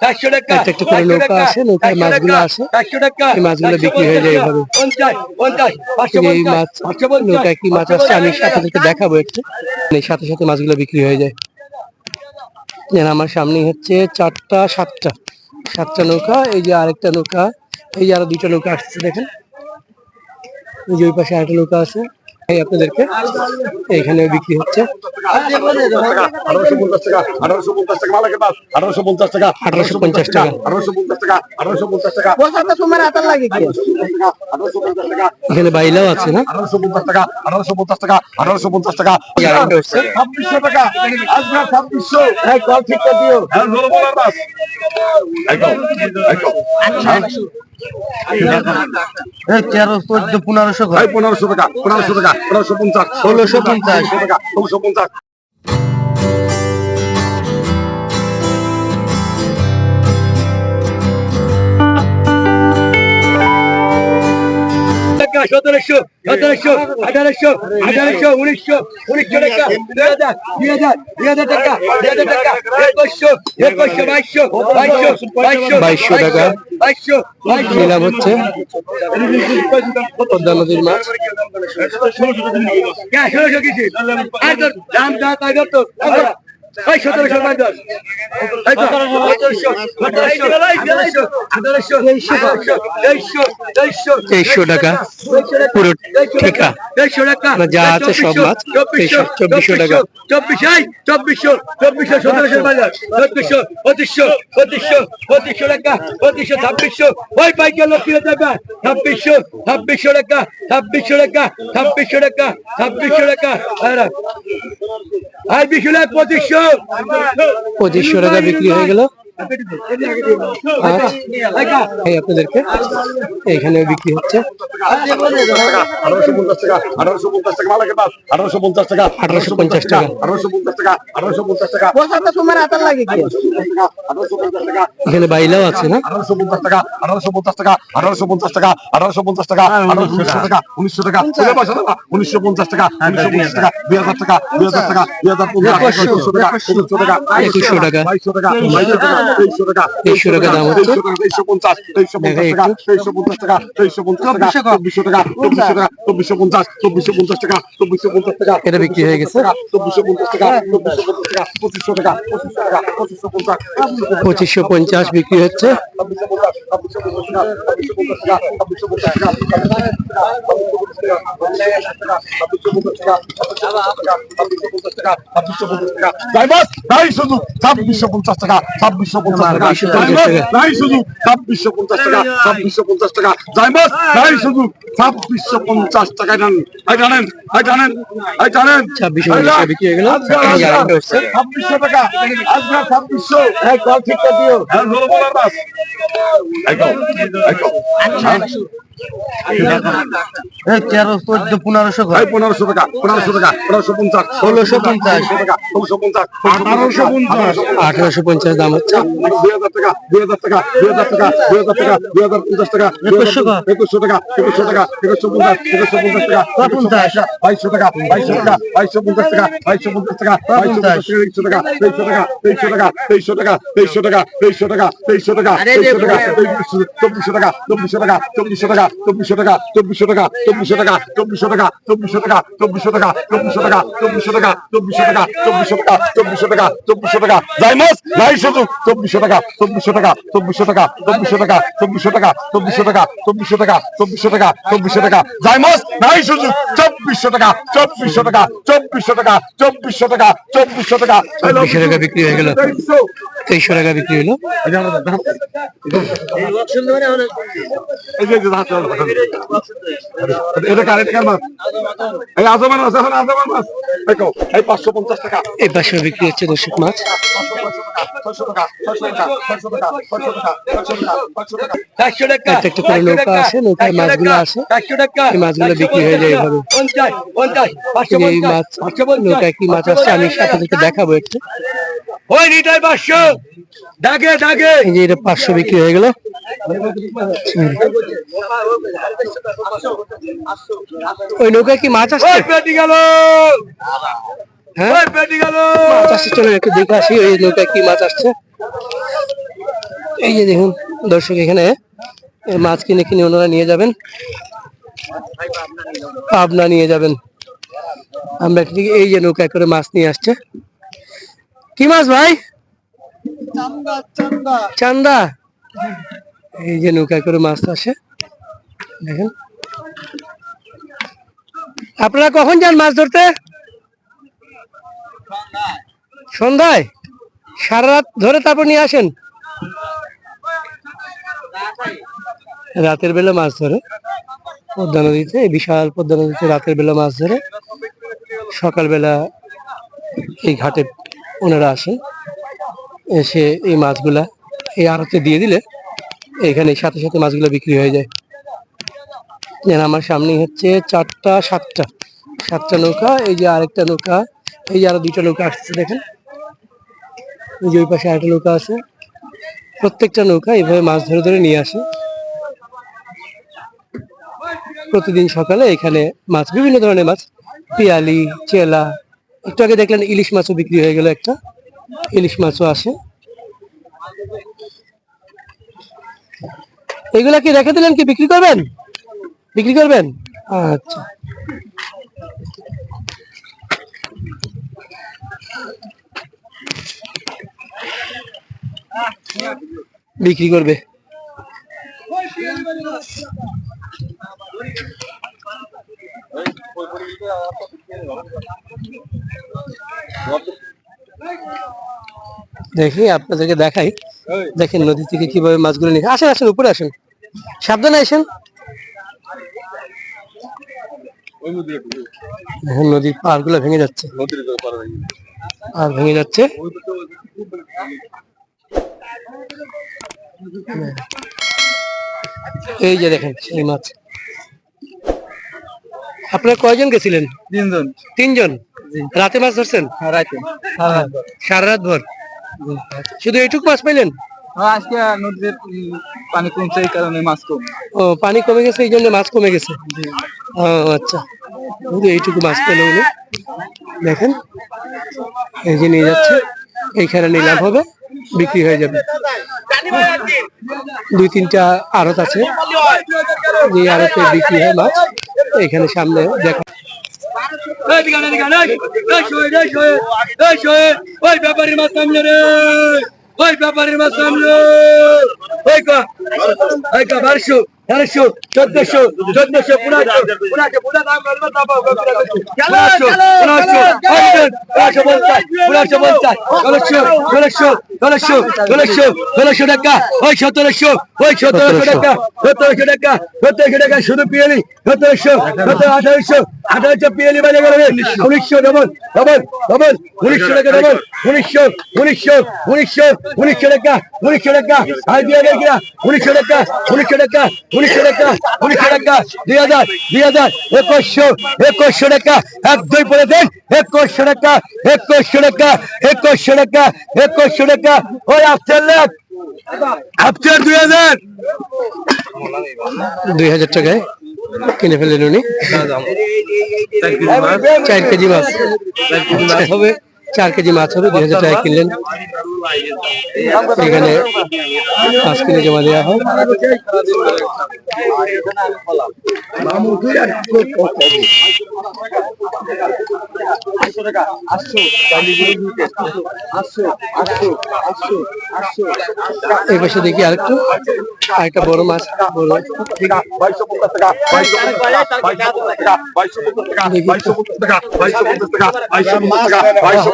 চারশো টাকা একটা একটা করে নৌকা আসে, নৌকায় মাছগুলো আসে। চারশো এই মাছগুলো বিক্রি হয়ে যায় এভাবে। এই মাছ নৌকায় কি মাছ আসছে? আমি দেখাবো একটু। সাথে সাথে মাছগুলো বিক্রি হয়ে যায়। আমার সামনে হচ্ছে চারটা সাতটা সাতটা নৌকা এই যে আরেকটা নৌকা এই যে আরও দুইটা নৌকা আসছে দেখেন। এই যে ওই পাশে আরেকটা নৌকা আছে। এই আপনাদেরকে এখানে বিক্রি হচ্ছে। আঠারোশো পঞ্চাশ টাকা আঠারোশো পঞ্চাশ টাকা আঠারোশো পঞ্চাশ টাকা আঠারোশো পঞ্চাশ টাকা আঠারোশো পঞ্চাশ টাকা এখানে বাইলাও আছে না? আঠারোশো পঞ্চাশ টাকা আঠারোশো পঞ্চাশ টাকা আঠারোশো পঞ্চাশ টাকা ছাব্বিশশো টাকা ছাব্বিশশো ঠিক দিও তেরো চোদ্দ পনেরোশো টাকা পনেরোশো টাকা পনেরোশো পঞ্চাশ ষোলোশো পঞ্চাশ। টাকা ষোলোশো পঞ্চাশ। টাকা সতেরোশো সতেরোশো আঠারোশো আঠারোশো উনিশশো উনিশশো টাকা। দুই হাজার দুই হাজার দুই হাজার টাকা দুই হাজার টাকা। একুশশো একুশশো বাইশশো বাইশশো বাইশশো বাইশশো টাকা। বাইশশো বাইশশো নিলাম হচ্ছে? পদ্মা মাছ। ষোলোশো কিছু আর তোর দাম দা তাই ধর এই সতেরোশো তেইশশো তেইশশো তেইশশো টাকা। পুরো ঠিকা। দেড়শো টাকা। যা আছে সব মাছ, চব্বিশশো চব্বিশশো টাকা। চব্বিশ আই চব্বিশশো চব্বিশশো সতেরোশো বাজার চব্বিশশো পঁচিশশো পঁচিশশো পঁচিশশো টাকা। পঁচিশশো ছাব্বিশশো। ওই পাইকার লোক কিনে দেবে। ছাব্বিশশো ছাব্বিশশো টাকা ছাব্বিশশো টাকা ছাব্বিশশো টাকা ছাব্বিশশো টাকা। আর বিশু লাখ পঁচিশশো। পঁচিশশো টাকা বিক্রি হয়ে গেল। এই আপনাদেরকে এখানে বিক্রি হচ্ছে আঠারোশো পঞ্চাশ টাকা আঠারোশো পঞ্চাশ টাকা আঠারোশো পঞ্চাশ টাকা 1850 টাকা। আঠারোশো পঞ্চাশ টাকা আঠারোশো পঞ্চাশ এখানে বাইলাও আছে না আঠারোশো পঞ্চাশ টাকা আঠারোশো পঞ্চাশ টাকা আঠারোশো পঞ্চাশ টাকা আঠারোশো পঞ্চাশ টাকা আঠারোশো টাকা উনিশশো টাকা উনিশশো পঞ্চাশ টাকা উনিশশো পঞ্চাশ টাকা দুই হাজার টাকা দুই হাজার টাকা দুই হাজার পঞ্চাশ টাকা একুশশো টাকা একুশশো টাকা। বাইশশো টাকা বাইশশো টাকা তেইশশো টাকা দাম হচ্ছে। তেইশশো পঞ্চাশ তেইশশো পঞ্চাশ টাকা তেইশশো পঞ্চাশ টাকা তেইশশো পঞ্চাশ টাকা চব্বিশশো টাকা চব্বিশশো টাকা চব্বিশশো পঞ্চাশ চব্বিশশো পঞ্চাশ টাকা চব্বিশশো পঞ্চাশ টাকা এটা বিক্রি হয়ে গেছে। চব্বিশশো পঞ্চাশ টাকা চব্বিশশো পঞ্চাশ টাকা পঁচিশশো টাকা পঁচিশশো টাকা পঁচিশশো পঞ্চাশ পঁচিশশো পঞ্চাশ বিক্রি হচ্ছে ছাব্বিশশো পঞ্চাশ টাকা ছাব্বিশশো পঞ্চাশ টাকা নাই শুধু ছাব্বিশশো পঞ্চাশ টাকা ছাব্বিশশো পঞ্চাশ টাকা জাইমাস নাই শুধু ছাব্বিশশো পঞ্চাশ টাকায় জানেন আই জানেন আই জানেন আই জানেন 2650 বিক্রি হয়ে গেল। এই আরেকটা হচ্ছে। ছাব্বিশশো টাকা আজকে ছাব্বিশশো কল ঠিক করে দিও। ধরো বলার বাস। একদম একদম তেরো চোদ্দ পনেরোশো টাকা পনেরোশো টাকা পনেরোশো পঞ্চাশ ষোলোশো পঞ্চাশ। টাকা ষোলোশো পঞ্চাশ। আঠারোশো পঞ্চাশ। আঠারোশো পঞ্চাশ দাম হচ্ছে। দুই হাজার টাকা দুই হাজার টাকা দুই হাজার টাকা দুই হাজার টাকা দুই হাজার পঞ্চাশ টাকা একুশশো টাকা। একুশশো টাকা একুশশো টাকা একুশশো পঞ্চাশ একুশশো পঞ্চাশ টাকা পঞ্চাশ। বাইশশো টাকা বাইশশো টাকা বাইশশো পঞ্চাশ টাকা বাইশশো পঞ্চাশ টাকা বাইশশো পঞ্চাশ টাকা তেইশশো টাকা তেইশশো টাকা তেইশশো টাকা তেইশশো টাকা তেইশশো টাকা তেইশশো টাকা তেইশশো টাকা তেইশশো টাকা চব্বিশশো টাকা চব্বিশশো টাকা চব্বিশশো টাকা চব্বিশশো টাকা চব্বিশশো টাকা চব্বিশশো টাকা চব্বিশশো টাকা চব্বিশশো টাকা চব্বিশশো টাকা চব্বিশশো টাকা চব্বিশশো টাকা চব্বিশশো টাকা চব্বিশশো টাকা চব্বিশশো টাকা চব্বিশশো টাকা জাইমাস নাই শুধু চব্বিশশো টাকা চব্বিশশো টাকা চব্বিশশো টাকা চব্বিশশো টাকা চব্বিশশো টাকা চব্বিশশো টাকা চব্বিশশো টাকা চব্বিশশো টাকা চব্বিশশো টাকা জাইমাস নাই শুধু চব্বিশশো টাকা চব্বিশশো টাকা চব্বিশশো টাকা চব্বিশশো টাকা চব্বিশশো টাকা চব্বিশশো টাকা বিক্রি হয়ে গেল তেইশশো টাকা বিক্রি হলো। বিক্রি হচ্ছে একটা আছে মাছগুলো বিক্রি হয়ে যায় কি মাছ আমি সাথে দেখাবো একটু। ওই নিটাই পাঁচশো। দাগে এই যে এটা পাঁচশো বিক্রি হয়ে গেল। ওই নৌকায় কি মাছ আসছে? পেটি গেল। হ্যাঁ? পেটি গেল। মাছ আসছে চলো একটু দেখে আসি ওই নৌকায় কি মাছ আসছে। এই যে দেখুন দর্শক এখানে মাছ কিনে কিনে ওনারা নিয়ে যাবেন। পাবনা নিয়ে যাবেন। আমরা এই যে নৌকায় করে মাছ নিয়ে আসছে। কি মাছ ভাই? চান্দা এই যে নৌকায় করে মাছ আসে, দেখেন। আপনারা কখন যান মাছ ধরতে? সন্ধ্যায়। সারা রাত ধরে তারপর নিয়ে আসেন? রাতের বেলা মাছ ধরে। পদ্মা নদীতে বিশাল পদ্মা নদীতে রাতের বেলা মাছ ধরে। সকালবেলা এই ঘাটে ওনারা আসে এসে এই মাছগুলা, এই আড়তে দিয়ে দিলে এখানে সাথে সাথে মাছগুলো বিক্রি হয়ে যায়। যেন আমার সামনেই হচ্ছে চারটা, সাতটা সাতটা নৌকা, এই যে আরেকটা নৌকা, এই যে আরও দুইটা নৌকা আসছে দেখেন। এই যে ওই পাশে আরেকটা নৌকা আছে। প্রত্যেকটা নৌকা এইভাবে মাছ ধরে ধরে নিয়ে আসে। প্রতিদিন সকালে এখানে মাছ, বিভিন্ন ধরনের মাছ, পিয়ালি, চেলা, একটু আগে দেখলেন ইলিশ মাছও বিক্রি হয়ে গেল একটা। ইলিশ মাছও আসে এগুলা কি রেখে দিলেন কি? বিক্রি করবেন? বিক্রি করবেন? আচ্ছা। বিক্রি করবে। দেখি আপনাদেরকে দেখাই। দেখেন নদী থেকে কীভাবে মাছগুলো নিয়ে আসেন আসেন উপরে আসেন। সাবধানে আসেন। নদীর পারগুলো ভেঙে যাচ্ছে। আর ভেঙে যাচ্ছে এই যে দেখেন সেই মাছ। আপনারা কয়জন গেছিলেন? তিনজন। তিনজন? রাতে মাছ ধরছেন? রাইতে সারা রাত ভর। শুধু এইটুকু মাছ পাইলেন? আজকে নদীর পানি কমছে এই কারণে মাছ কম। ও পানি কমে গেছে এই জন্য মাছ কমে গেছে? ও আচ্ছা। শুধু এইটুকু মাছ পেল উনি। দেখেন এই যে নিয়ে যাচ্ছে এইখানে নিলাম হবে বিক্রি হয়ে যাবে। দুই তিনটা আড়ত আছে। যে আড়তে বিক্রি হয় মাছ। এখানে সামনে দেখো। ওই ব্যাপারীর মাছ সামনে রে, ওই ব্যাপারীর মাছ সামনে ওই কা, ওই তেরোশো চোদ্দশো চোদ্দশো পনেরোশো পনেরোশো পনেরো দাম করবে তারপর পনেরোশো পনেরোশো পনেরোশো পঞ্চাশ পনেরোশো পঞ্চাশ ষোলোশো ষোলোশো ষোলোশো ষোলোশো ষোলোশো টাকা ওই সতেরোশো ওই সতেরোশো টাকা সতেরোশো। টাকা সতেরোশো টাকা শুধু পিয়ালি সতেরোশো সতেরো আঠারোশো আঠারোশো পিয়ালি বাজে গেল উনিশশো ডবল ডবল ডবল উনিশশো টাকা ডবল উনিশশো উনিশশো উনিশশো উনিশশো টাকা উনিশশো টাকা আর দিয়ে উনিশশো টাকা উনিশশো টাকা উনিশশো টাকা উনিশশো টাকা দুই হাজার দুই হাজার একুশশো একুশশো টাকা এক দুই পরে দেন একুশশো টাকা একুশশো টাকা একুশশো টাকা একুশশো টাকা। ওই আফটার লেখ। আফটার দুই হাজার। দুই হাজার টাকায় কিনে ফেললেন উনি। চার কেজি মাছ। হবে। চার কেজি মাছ হবে দুই হাজার টাকা কিনলেন এখানে পাঁচ কিলো জমা দেওয়া হয় এই পাশে দেখি আরেকটু আরেকটা বড় মাছ বড় বাইশশো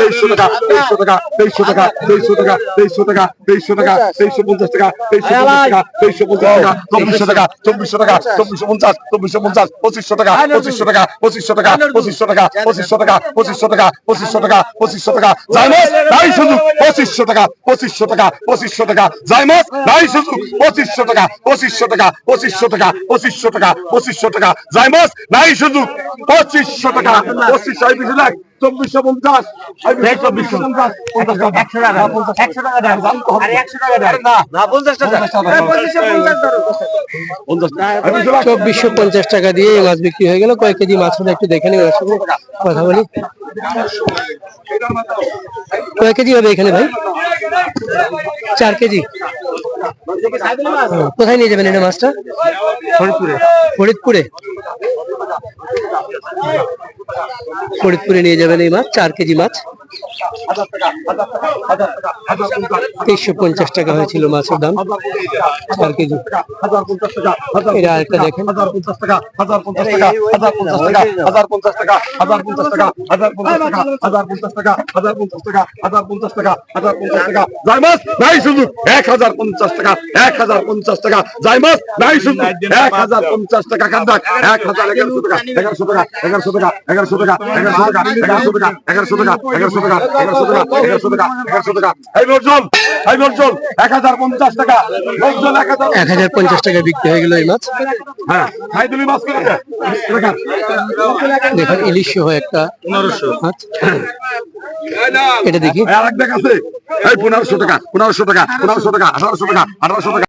তেইশশো টাকা তেইশশো টাকা তেইশশো টাকা তেইশশো টাকা তেইশশো টাকা তেইশশো পঞ্চাশ টাকা তেইশশো টাকা তেইশশো পঞ্চাশ টাকা চব্বিশশো টাকা চব্বিশশো টাকা চব্বিশশো পঞ্চাশ চব্বিশশো পঞ্চাশ পঁচিশশো টাকা পঁচিশশো টাকা পঁচিশশো টাকা পঁচিশশো টাকা পঁচিশশো টাকা পঁচিশশো টাকা পঁচিশশো টাকা পঁচিশশো টাকা জাইমস নাই শুধু পঁচিশশো টাকা পঁচিশশো টাকা পঁচিশশো টাকা জাইমস নাই শুধু পঁচিশশো টাকা পঁচিশশো টাকা পঁচিশশো টাকা পঁচিশশো টাকা পঁচিশশো টাকা জাইমস নাই শুধু পঁচিশশো টাকা পঁচিশ ছয় বিশ লাখ চব্বিশশো পঞ্চাশ। চব্বিশশো পঞ্চাশ পঞ্চাশ টাকা একশো টাকা একশো টাকা দেন একশো টাকা দেন না না পঞ্চাশ টাকা। চব্বিশশো পঞ্চাশ টাকা দিয়ে এই মাছ বিক্রি হয়ে গেল। কয়েক কেজি মাছ হলে একটু দেখে নিই ওনার সঙ্গে কথা বলি। কয়েক কেজি হবে এখানে ভাই? চার কেজি। কোথায় নিয়ে যাবেন এটা মাছটা? ফরিদপুরে। ফরিদপুরে। ফরিদপুরে নিয়ে যাবেন। যাবেন এই মাছ, চার কেজি মাছ। তেইশশো পঞ্চাশ টাকা হয়েছিল মাছের দাম, চার কেজি। এরা আরেকটা দেখেন। এক হাজার পঞ্চাশ টাকা এক হাজার পঞ্চাশ টাকা যাই মাছ। হাজার পঞ্চাশ টাকা কান্দাক এক হাজার এগারোশো টাকা এগারোশো টাকা এগারোশো টাকা এগারোশো টাকা এগারোশো টাকা এগারোশো টাকা এগারোশো টাকা এগারোশো টাকা এগারোশো টাকা এগারোশো টাকা এই বর্জন এই বর্জন এক হাজার পঞ্চাশ টাকা। বর্জন এক হাজার এক হাজার পঞ্চাশ টাকা বিক্রি হয়ে গেল এই মাছ। হ্যাঁ মাছ দেখেন ইলিশ সহ একটা মাছ। এটা দেখি। আর এক দেখ আছে এই পনেরোশো টাকা পনেরোশো টাকা পনেরোশো টাকা আঠারোশো টাকা আঠারোশো টাকা।